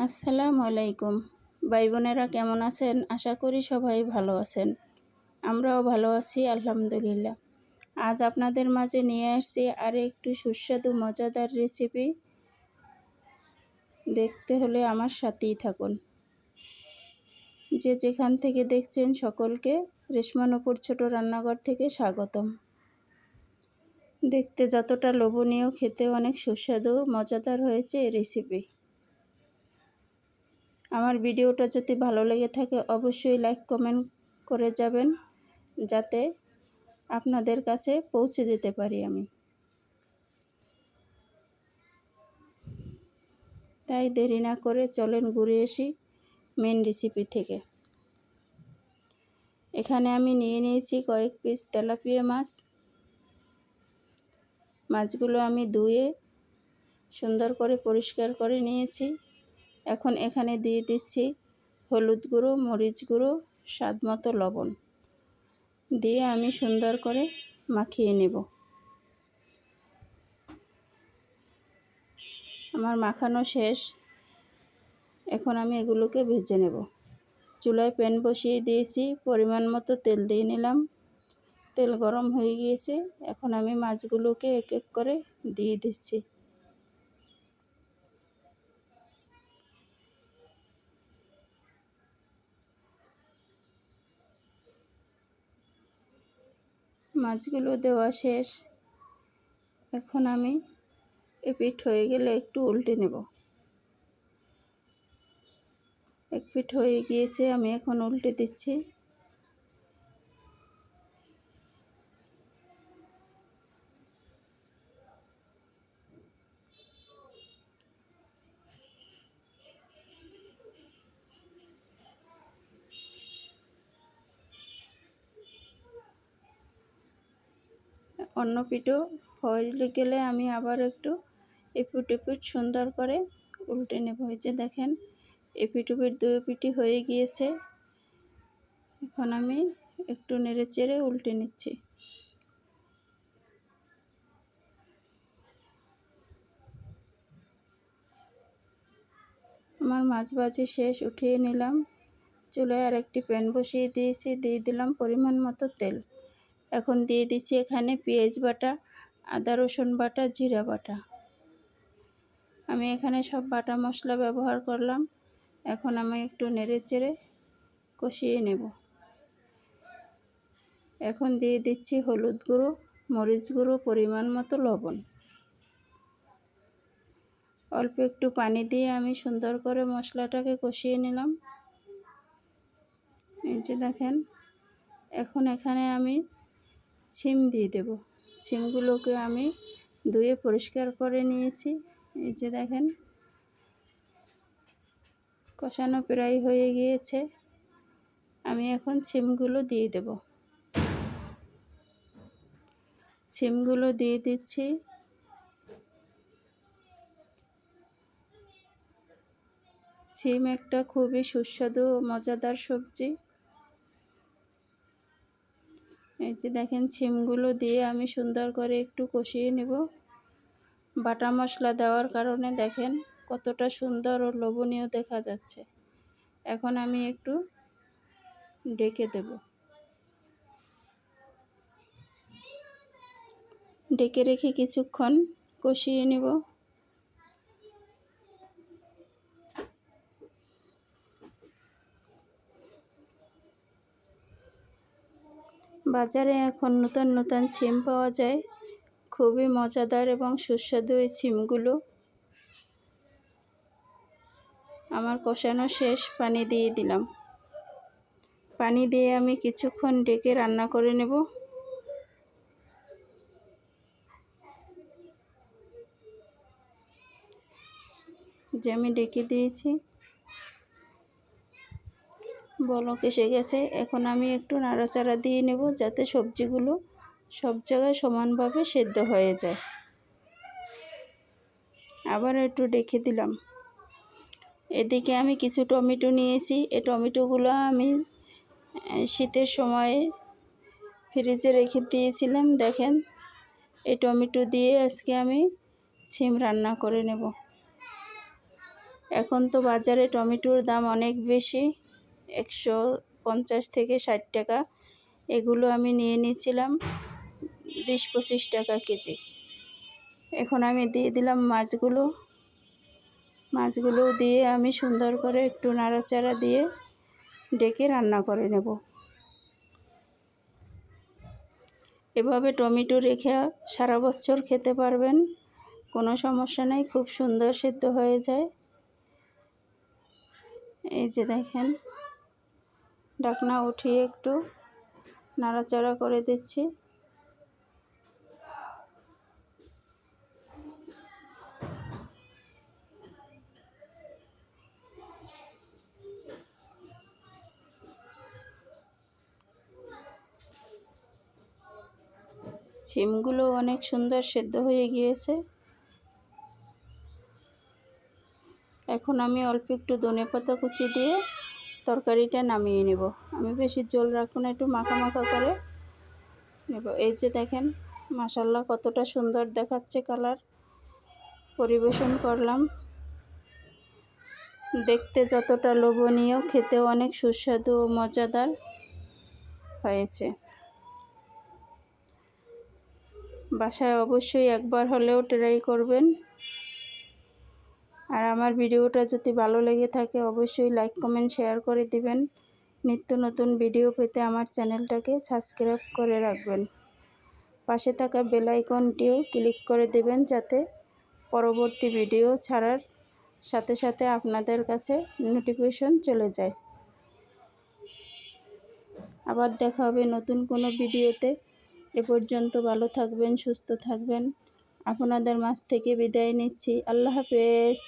আসসালামু আলাইকুম। ভাই বোনেরা কেমন আছেন? আশা করি সবাই ভালো আছেন। আমরাও ভালো আছি, আলহামদুলিল্লাহ। আজ আপনাদের মাঝে নিয়ে আসছি আর একটু সুস্বাদু, মজাদার রেসিপি দেখতে হলে আমার সাথেই থাকুন। যে যেখান থেকে দেখছেন সকলকে রেশমানুপুর ছোট রান্নাঘর থেকে স্বাগতম। দেখতে যতটা লোভনীয়, খেতে অনেক সুস্বাদু, মজাদার হয়েছে এই রেসিপি আমার ভিডিওটা যদি ভালো লেগে থাকে, অবশ্যই লাইক কমেন্ট করে যাবেন, যাতে আপনাদের কাছে পৌঁছে দিতে পারি আমি। তাই দেরি না করে চলেন ঘুরে আসি মেন রেসিপি থেকে। এখানে আমি নিয়ে নিয়েছি কয়েক পিস তেলাপিয়া মাছ। মাছগুলো আমি ধুয়ে সুন্দর করে পরিষ্কার করে নিয়েছি। এখন এখানে দিয়ে দিচ্ছি হলুদ গুঁড়ো, মরিচ গুঁড়ো, স্বাদ মতো লবণ। দিয়ে আমি সুন্দর করে মাখিয়ে নেব। আমার মাখানো শেষ। এখন আমি এগুলোকে ভেজে নেব। চুলায় প্যান বসিয়ে দিয়েছি, পরিমাণ মতো তেল দিয়ে নিলাম। তেল গরম হয়ে গিয়েছে। এখন আমি মাছগুলোকে এক এক করে দিয়ে দিচ্ছি। মাছগুলো দেওয়া শেষ। এখন আমি এ পিঠ হয়ে গেলে একটু উল্টে নেব। এক পিঠ হয়ে গিয়েছে, আমি এখন উল্টে দিচ্ছি। অন্য পিঠও হয়ে গেলে আমি আবার একটু এপিট এপিট সুন্দর করে উল্টে নেব। হয়েছে দেখেন এপিট উপিট দুই পিটি হয়ে গিয়েছে। এখন আমি একটু নেড়ে চেড়ে উল্টে নিচ্ছি। আমার মাছ ভাজি শেষ, উঠিয়ে নিলাম। চুলায় আর একটি প্যান বসিয়ে দিয়েছি, দিয়ে দিলাম পরিমাণ মতো তেল। এখন দিয়ে দিচ্ছি এখানে পেঁয়াজ বাটা, আদা, রসুন বাটা, জিরা বাটা। আমি এখানে সব বাটা মশলা ব্যবহার করলাম। এখন আমি একটু নেড়ে চেড়ে কষিয়ে নেব। এখন দিয়ে দিচ্ছি হলুদ গুঁড়ো, মরিচ গুঁড়ো, পরিমাণ মতো লবণ। অল্প একটু পানি দিয়ে আমি সুন্দর করে মশলাটাকে কষিয়ে নিলাম। এই যে দেখেন, এখন এখানে আমি ছিম দিয়ে দেব। ছিমগুলোকে আমি ধুয়ে পরিষ্কার করে নিয়েছি। এই যে দেখেন, কষানো প্রায় হয়ে গিয়েছে। আমি এখন ছিমগুলো দিয়ে দেব। ছিমগুলো দিয়ে দিচ্ছি। ছিম একটা খুবই সুস্বাদু, মজাদার সবজি। এই যে দেখেন ছিমগুলো দিয়ে আমি সুন্দর করে একটু কষিয়ে নেব। বাটা মশলা দেওয়ার কারণে দেখেন কতটা সুন্দর ও লোভনীয় দেখা যাচ্ছে। এখন আমি একটু ডেকে দেব। ডেকে রেখে কিছুক্ষণ কষিয়ে নেব। বাজারে এখন নতুন নতুন সিম পাওয়া যায়। খুবই মজাদার এবং সুস্বাদু এই সিমগুলো আমার কষানো শেষ, পানি দিয়ে দিলাম। পানি দিয়ে আমি কিছুক্ষণ ডেকে রান্না করে নেব। যে আমি ডেকে দিয়েছি। বলক এসে গেছে। এখন আমি একটু নাড়াচাড়া দিয়ে নেব যাতে সবজিগুলো সব জায়গায় সমানভাবে সেদ্ধ হয়ে যায়। আবার একটু ডেকে দিলাম। এদিকে আমি কিছু টমেটো নিয়েছি। এই টমেটোগুলো আমি শীতের সময়ে ফ্রিজে রেখে দিয়েছিলাম। দেখেন, এই টমেটো দিয়ে আজকে আমি ছিম রান্না করে নেব। এখন তো বাজারে টমেটোর দাম অনেক বেশি। একশো পঞ্চাশ থেকে ষাট টাকা। এগুলো আমি নিয়ে নিয়েছিলাম বিশ পঁচিশ টাকা কেজি। এখন আমি দিয়ে দিলাম মাছগুলো। মাছগুলো দিয়ে আমি সুন্দর করে একটু নাড়াচাড়া দিয়ে ডেকে রান্না করে নেব। এভাবে টমেটো রেখে সারা বছর খেতে পারবেন, কোনো সমস্যা নেই, খুব সুন্দর সিদ্ধ হয়ে যায়। এই যে দেখেন ডাকনা উঠিয়ে একটু নাড়াচাড়া করে দিচ্ছি। সিমগুলো অনেক সুন্দর সেদ্ধ হয়ে গিয়েছে। এখন আমি অল্প একটু ধনে পাতা কুচি দিয়ে তরকারিটা নামিয়ে নেব। আমি বেশি জল রাখব না, একটু মাখা মাখা করে নেব। এই যে দেখেন মাসাল্লাহ কতটা সুন্দর দেখাচ্ছে কালার। পরিবেশন করলাম। দেখতে যতটা লোভনীয়, খেতেও অনেক সুস্বাদু ও মজাদার হয়েছে। বাসায় অবশ্যই একবার হলেও ট্রাই করবেন। আর আমার ভিডিওটা যদি ভালো লেগে থাকে, অবশ্যই লাইক কমেন্ট শেয়ার করে দিবেন। নিত্য নতুন ভিডিও পেতে আমার চ্যানেলটাকে সাবস্ক্রাইব করে রাখবেন। পাশে থাকা বেল আইকনটিও ক্লিক করে দেবেন যাতে পরবর্তী ভিডিও ছাড়ার সাথে সাথে আপনাদের কাছে নোটিফিকেশন চলে যায়। আবার দেখা হবে নতুন কোনো ভিডিওতে। এ পর্যন্ত ভালো থাকবেন, সুস্থ থাকবেন। আপনাদের মাছ থেকে বিদায় নিচ্ছি। আল্লাহ হাফেজ।